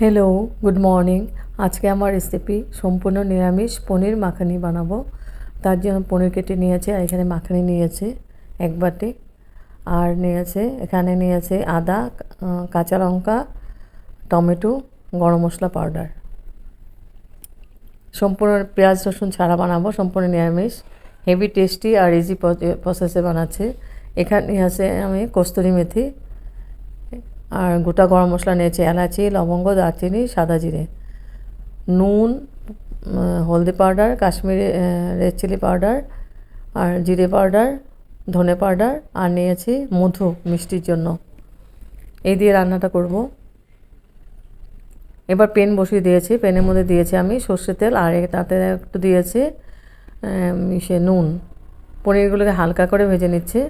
Hello good morning আজকে আমার recipe সম্পূর্ণ নিরামিষ পনির মাখানি বানাবো। তার জন্য পনির কেটে নিয়েছে, আর এখানে মাখানি নিয়েছে এক বাটি। আর নিয়েছে, এখানে নিয়েছে আদা কাঁচা লঙ্কা, টমেটো, গরম মশলা পাউডার। সম্পূর্ণ পেঁয়াজ, রসুন ছাড়া বানাবো, সম্পূর্ণ নিরামিষ। হেভি টেস্টি আর ইজি প্রসেসে বানাচ্ছে। এখানে আছে আমি কস্তুরি মেথি। আর গোটা গরম মশলা নিয়েছি, এলাচি, লবঙ্গ, দারচিনি, সাদা জিরে, নুন হলদি powder, Kashmiri red chilli powder আর জিরে পাউডার, ধনে পাউডার আর নিয়েছি মধু মিষ্টির জন্য। এই দিয়ে রান্নাটা করব। এবার পেন বসিয়ে দিয়েছি, পেনের মধ্যে দিয়েছি আমি সর্ষের তেল আর তাতে একটু দিয়েছি মিশে নুন। পনিরগুলোকে হালকা করে ভেজে নিচ্ছে।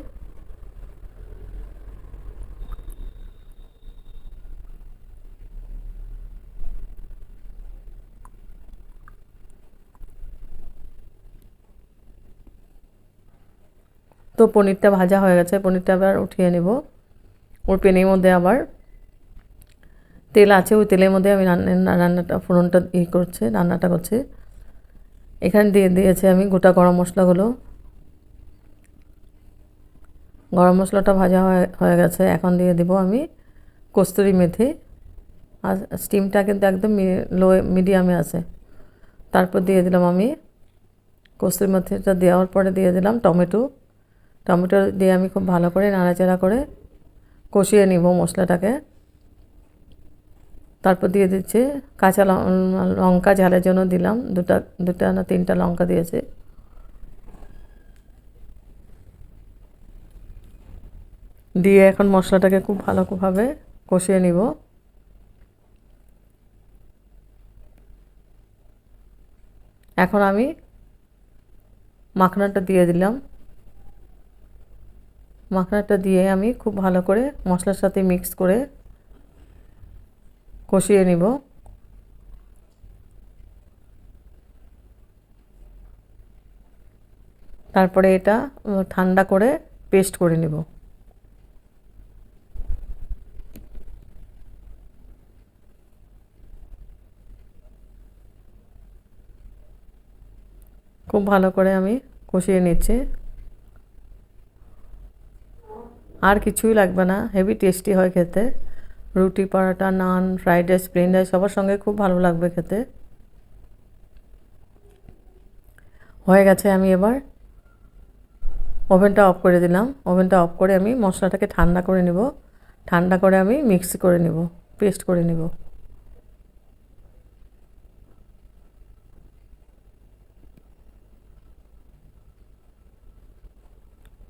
তো পনিরটা ভাজা হয়ে গেছে, পনিরটা আবার উঠিয়ে নেব। ওর পেনের মধ্যে আবার তেল আছে, ওই তেলের মধ্যে আমি রান্না, রান্নাটা, ফোড়নটা ই করছে, রান্নাটা করছে। এখানে দিয়ে দিয়েছি আমি গোটা গরম মশলাগুলো। গরম মশলাটা ভাজা হয়ে গেছে, এখন দিয়ে দিব আমি কস্তুরি মেথি। আর স্টিমটা কিন্তু একদম লো মিডিয়ামে আছে। তারপর দিয়ে দিলাম আমি কস্তুরি মেথিটা দেওয়ার পরে দিয়ে দিলাম টমেটো। টমেটো দিয়ে আমি খুব ভালো করে নাড়াচাড়া করে কষিয়ে নিব মশলাটাকে। তারপর দিয়ে দিচ্ছে কাঁচা লঙ্কা ঝালের জন্য দিলাম। দুটা দুটা না তিনটা লঙ্কা দিয়েছে। দিয়ে এখন মশলাটাকে খুব ভালোভাবে কষিয়ে নিব। এখন আমি মাখনাটা দিয়ে দিলাম। মাখনাটা দিয়ে আমি খুব ভালো করে মশলার সাথে মিক্স করে কষিয়ে নিব। তারপরে এটা ঠান্ডা করে পেস্ট করে নিব। খুব ভালো করে আমি কষিয়ে নিচ্ছি। আর কিছুই লাগবে না। হেভি টেস্টি হয় খেতে। রুটি, paratha, naan fried rice plain rice সবার সঙ্গে খুব ভালো লাগবে খেতে। হয়ে গেছে আমি এবার ওভেনটা অফ করে দিলাম। ওভেনটা অফ করে আমি মশলাটাকে ঠান্ডা করে নিব। ঠান্ডা করে আমি মিক্স করে নিব পেস্ট করে নিব।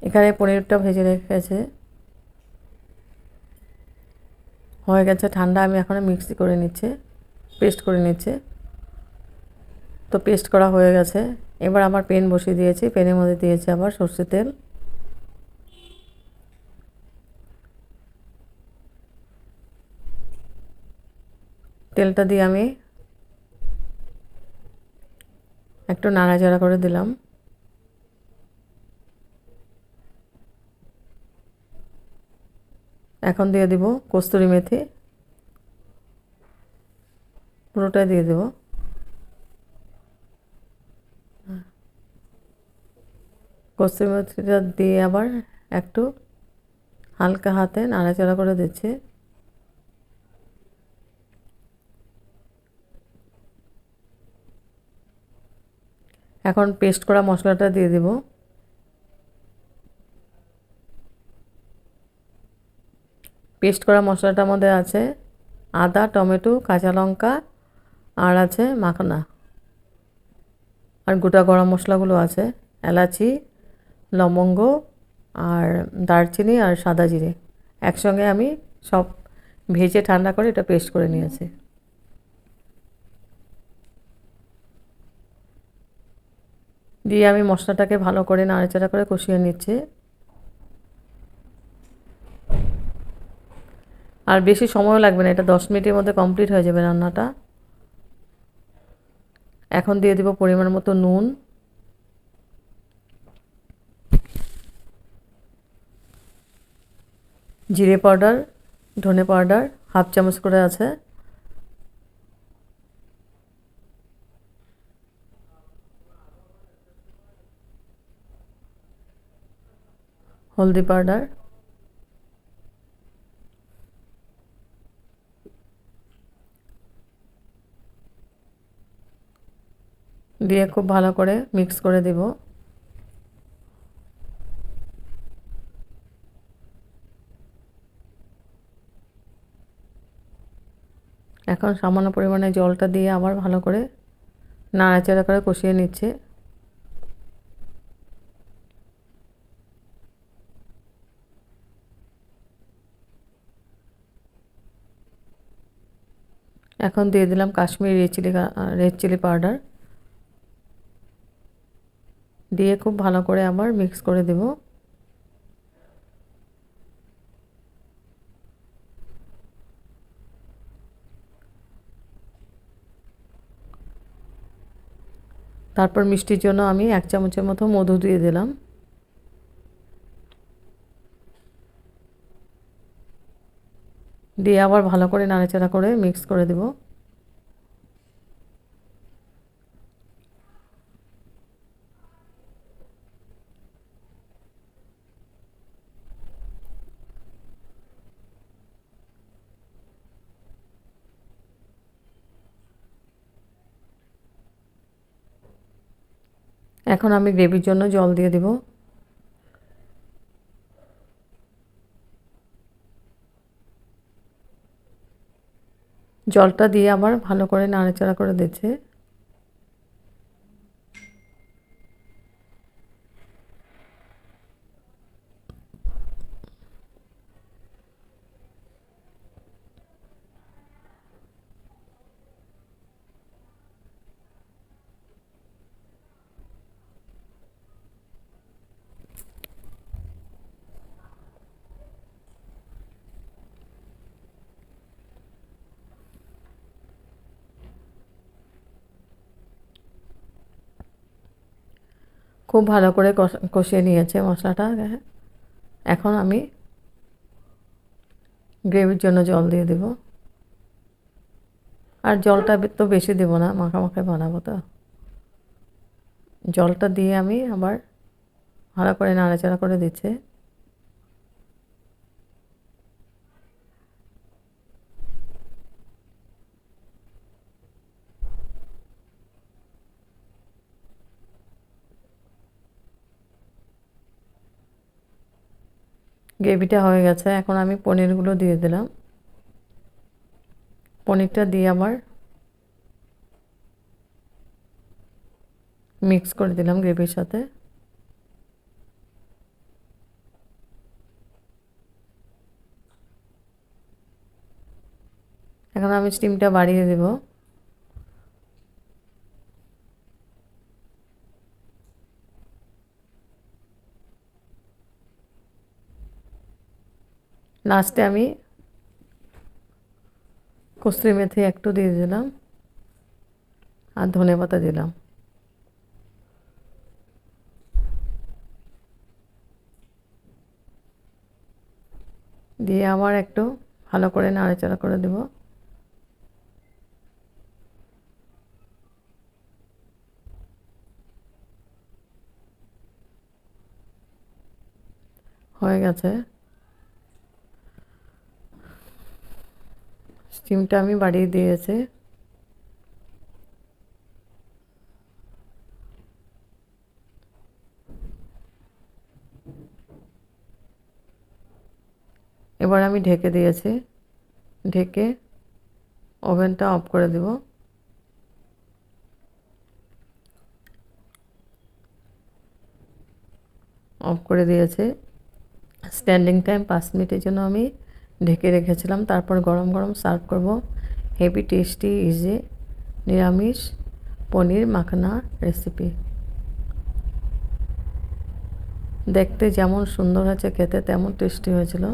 এখানে পনিরটা ভেজে রেখেছে। হয়ে গেছে, ঠান্ডা আমি এখন মিক্সি করে নিচ্ছে পেস্ট করে নিচ্ছে। তো পেস্ট করা হয়ে গেছে। এবার আমার পেন বসিয়ে দিয়েছি পেনের মধ্যে দিয়েছি আবার সর্ষের তেল। তেলটা দিয়ে আমি একটু নাড়াচাড়া করে দিলাম। এখন দিয়ে দিব কস্তুরি মেথি। পুরোটাই দিয়ে দেব। কস্তুরি মেথিটা দিয়ে আবার একটু হালকা হাতে নাড়াচাড়া করে দিচ্ছি। এখন পেস্ট করা মশলাটা দিয়ে দেবো। পেস্ট করা মশলাটার মধ্যে আছে আদা, টমেটো, কাঁচা লঙ্কা আর আছে মাখনা। আর গোটা গরম মশলাগুলো আছে, এলাচি, লবঙ্গ আর দারচিনি আর সাদা জিরে। একসঙ্গে আমি সব ভেজে ঠান্ডা করে এটা পেস্ট করে নিয়েছি। দিয়ে আমি মশলাটাকে ভালো করে নাড়াচাড়া করে কষিয়ে নিচ্ছি। আর বেশি সময়ও লাগবে না, এটা দশ মিনিটের মধ্যে কমপ্লিট হয়ে যাবে রান্নাটা। এখন দিয়ে দেব পরিমাণ মতো নুন। জিরে পাউডার, ধনে পাউডার, হাফ চামচ করে আছে। হলদি পাউডার। দিয়ে খুব ভালো করে মিক্স করে দিব। এখন সামান্য পরিমাণে জলটা দিয়ে আবার ভালো করে নাড়াচাড়া করে কষিয়ে নিচ্ছে। এখন দিয়ে দিলাম Kashmiri red chilli red chilli powder দিয়ে খুব ভালো করে আবার মিক্স করে দেব। তারপর মিষ্টির জন্য আমি এক চামচের মতো মধু দিয়ে দিলাম। দিয়ে আবার ভালো করে নাড়াচাড়া করে মিক্স করে দেবো। এখন আমি গ্রেভির জন্য জল দিয়ে দেব। জলটা দিয়ে আবার ভালো করে নাড়াচাড়া করে দিচ্ছে। খুব ভালো করে কষিয়ে নিয়েছে মশলাটা। এখন আমি গ্রেভির জন্য জল দিয়ে দেব। আর জলটা তো বেশি দেবো না, মাখা মাখা বানাবো তো। জলটা দিয়ে আমি আবার ভালো করে নাড়াচাড়া করে দিচ্ছে। গ্রেভিটা হয়ে গেছে। এখন আমি পনিরগুলো দিয়ে দিলাম। পনিরটা দিয়ে আবার মিক্স করে দিলাম গ্রেভির সাথে। এখন আমি স্টিমটা বাড়িয়ে দেবো। লাস্টে আমি কস্তুরি মেথি একটু দিয়ে দিলাম আর ধনে পাতা দিলাম। দিয়ে আবার একটু ভালো করে নাড়াচাড়া করে দেব। হয়ে গেছে। স্টিমটা আমি বাড়িয়ে দিয়েছে। এবার আমি ঢেকে দিয়েছি। ঢেকে ওভেনটা অফ করে দেব। অফ করে দিয়েছে। স্ট্যান্ডিং টাইম পাঁচ মিনিটের জন্য আমি ঢেকে রেখেছিলাম। তারপর গরম গরম সার্ভ করব। হেভি টেস্টি, ইজি, নিরামিষ পনির মাখানা রেসিপি দেখতে যেমন সুন্দর হয়েছে, খেতে তেমন টেস্টি হয়েছিল।